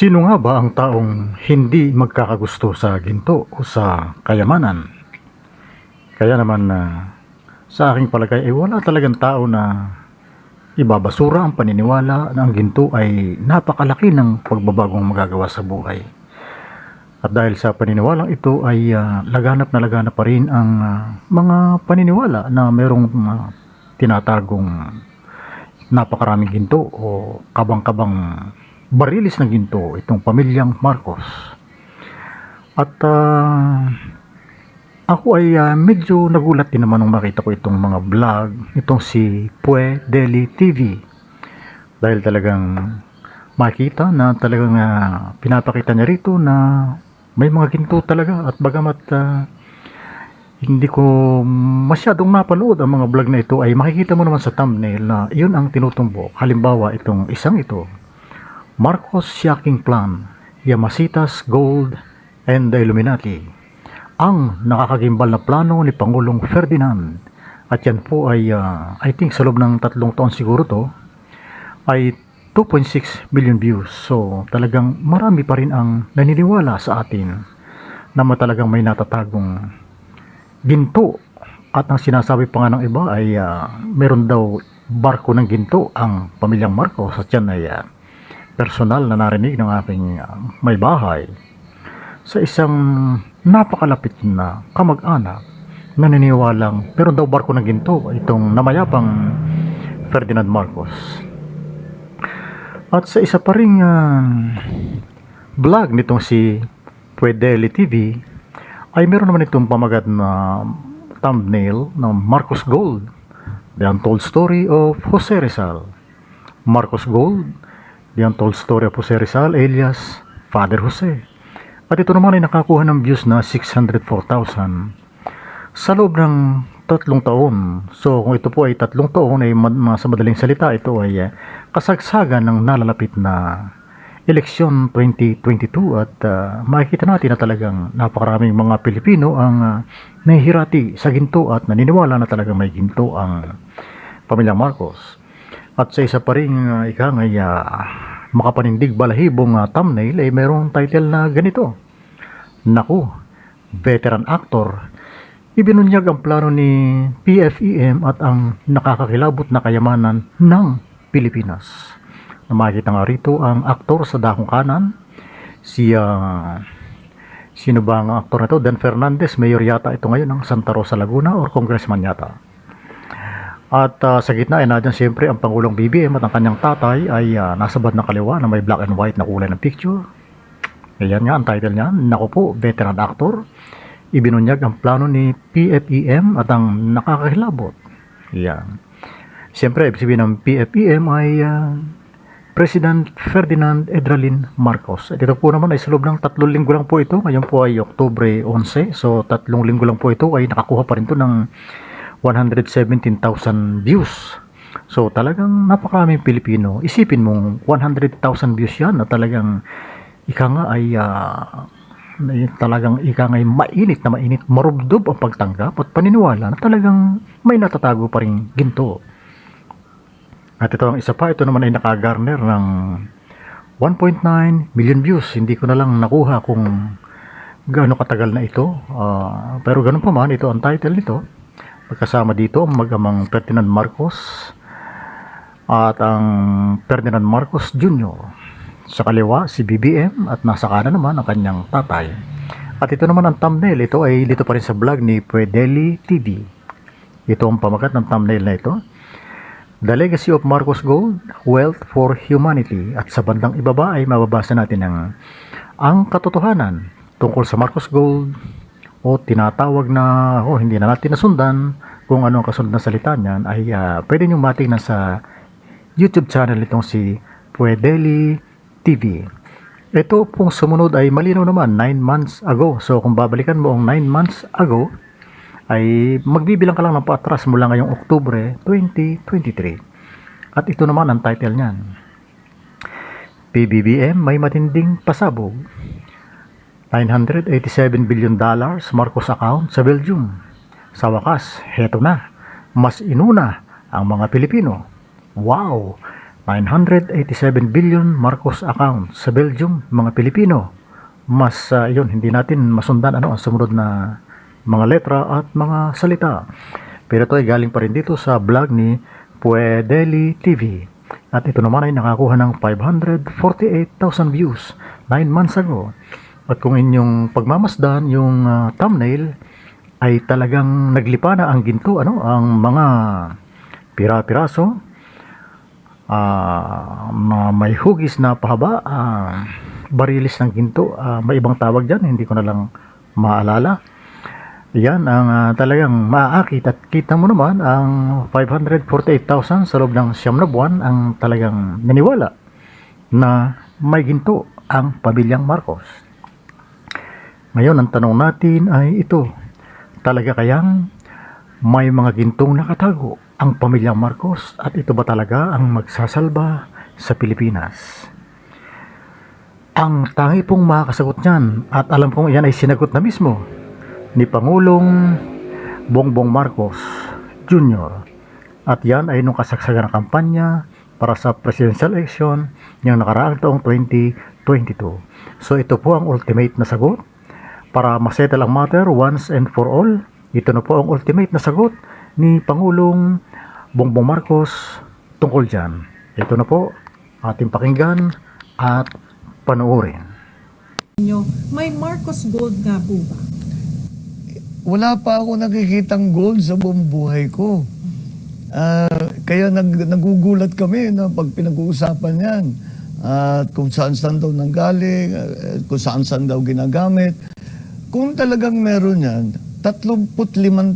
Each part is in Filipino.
Sino nga ba ang taong hindi magkakagusto sa ginto o sa kayamanan? Kaya naman na sa aking palagay ay wala talagang tao na ibabasura ang paniniwala na ang ginto ay napakalaki ng pagbabagong magagawa sa buhay. At dahil sa paniniwalang ito ay ah, laganap na laganap pa rin ang ah, mga paniniwala na mayroong ah, tinatagong napakaraming ginto o kabang-kabang barilis ng ginto itong pamilyang Marcos. At ah, ako ay ah, medyo nagulat din naman nung makita ko itong mga vlog itong si Pue Deli TV. Dahil talagang makita na talagang ah, pinapakita niya rito na may mga ginto talaga at bagamat ah, hindi ko masyadong napanood ang mga vlog na ito ay makikita mo naman sa thumbnail na iyon ang tinutumbok. Halimbawa itong isang ito, Marcos Shocking Plan, Yamasitas Gold and the Illuminati. Ang nakakagimbal na plano ni Pangulong Ferdinand at yan po ay ah, I think sa loob ng tatlong taon siguro to ay 2.6 billion views. So talagang marami pa rin ang naniniwala sa atin na talagang may natatagong ginto at ang sinasabi pa nga ng iba ay ah, meron daw barko ng ginto ang pamilyang Marcos at yan ay ah, personal na narinig ng aking ah, may bahay sa isang napakalapit na kamag-anak na naniniwalang meron daw barko ng ginto itong namayapang Ferdinand Marcos at sa isa pa ring ah, vlog nitong si Puedeli TV ay meron naman itong pamagat na thumbnail ng Marcos Gold, The Untold Story of Jose Rizal. Marcos Gold, The Untold Story of Jose Rizal alias Father Jose. At ito naman ay nakakuha ng views na 604,000 sa loob ng tatlong taon. So kung ito po ay tatlong taon ay ma- sa madaling salita ito ay eh, kasagsagan ng nalalapit na eleksyon 2022 at ah, makikita natin na talagang napakaraming mga Pilipino ang ah, nahihirati sa ginto at naniniwala na talagang may ginto ang pamilyang Marcos. At sa isa pa rin uh, ika nga ah, makapanindig balahibong ah, thumbnail ay mayroong title na ganito. Naku, veteran actor ibinunyag ang plano ni PFEM at ang nakakakilabot na kayamanan ng Pilipinas. Na makikita nga rito ang aktor sa dakong kanan, si ah, sino ba ang aktor na to? Dan Fernandez, mayor yata ito ngayon ng Santa Rosa, Laguna or congressman yata. At ah, sa gitna ay nadyan siyempre ang Pangulong BBM at ang kanyang tatay ay ah, nasa bandang kaliwa na may black and white na kulay ng picture. Ayan nga ang title niya, Naku po, veteran actor ibinunyag ang plano ni PFEM at ang nakakahilabot. Yan. Siyempre, ibig sabihin ng PFEM ay ah, President Ferdinand Edralin Marcos. At ito po naman ay sa loob ng tatlong linggo lang po ito. Ngayon po ay Oktubre 11. So, tatlong linggo lang po ito ay nakakuha pa rin ito ng 117,000 views. So, talagang napakaraming Pilipino. Isipin mong 100,000 views yan na talagang ika nga ay yun talagang ika ngay mainit na mainit, marubdob ang pagtanggap at paniniwala na talagang may natatago pa rin ginto. At ito ang isa pa, ito naman ay nakagarner ng 1.9 million views. Hindi ko na lang nakuha kung gaano katagal na ito. Ah, pero ganun pa man, ito ang title nito. Magkasama dito ang magamang Ferdinand Marcos at ang Ferdinand Marcos Jr. Sa kaliwa, si BBM at nasa kanan naman ang kanyang tatay. At ito naman ang thumbnail. Ito ay dito pa rin sa vlog ni Puedeli TV. Ito ang pamagat ng thumbnail na ito. The Legacy of Marcos Gold, Wealth for Humanity. At sa bandang ibaba ay mababasa natin ang, ang katotohanan tungkol sa Marcos Gold o tinatawag na, o hindi na natin nasundan kung ano ang kasunod na salita niyan ay ah, pwede nyo matingnan sa YouTube channel nitong si Puedeli TV. Ito pong sumunod ay malinaw naman 9 months ago. So kung babalikan mo ang 9 months ago ay magbibilang ka lang ng paatras mula ngayong Oktubre 2023. At ito naman ang title niyan. PBBM may matinding pasabog. 987 billion dollars Marcos account sa Belgium. Sa wakas, heto na. Mas inuna ang mga Pilipino. Wow! 987 billion Marcos account sa Belgium, mga Pilipino. Mas ah, yun, hindi natin masundan ano ang sumunod na mga letra at mga salita. Pero ito ay galing pa rin dito sa vlog ni Puedeli TV. At ito naman ay nakakuha ng 548,000 views 9 months ago. At kung inyong pagmamasdan yung ah, thumbnail ay talagang naglipa na ang ginto ano ang mga pira-piraso. Ma- may hugis na pahaba ah, barilis ng ginto. Ah, may ibang tawag dyan hindi ko na lang maalala. Yan ang ah, talagang maaakit at kita mo naman ang 548,000 sa loob ng siyam na buwan ang talagang naniwala na may ginto ang pamilyang Marcos. Ngayon ang tanong natin ay ito, talaga kayang may mga gintong nakatago ang pamilyang Marcos at ito ba talaga ang magsasalba sa Pilipinas? Ang tangi pong makakasagot niyan at alam kong yan ay sinagot na mismo ni Pangulong Bongbong Marcos Jr. At yan ay nung kasagsagan ng kampanya para sa presidential election niyang nakaraang taong 2022. So ito po ang ultimate na sagot para masettle ang matter once and for all. Ito na po ang ultimate na sagot ni Pangulong Bongbong Marcos tungkol dyan. Ito na po ating pakinggan at panoorin. nyo, may Marcos Gold nga po ba? wala pa ako nakikitang gold sa buong buhay ko. Ah, kaya nag, nagugulat kami na pag pinag-uusapan yan. At kung saan saan daw nanggaling, ah, kung saan saan daw ginagamit. Kung talagang meron yan, 35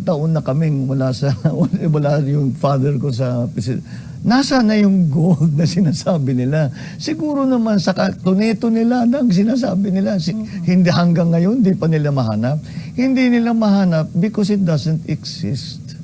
taon na kaming wala sa wala yung father ko sa Nasa na yung gold na sinasabi nila? Siguro naman sa katuneto nila ang sinasabi nila. Si- Hindi hanggang ngayon, di pa nila mahanap. Hindi nila mahanap because it doesn't exist.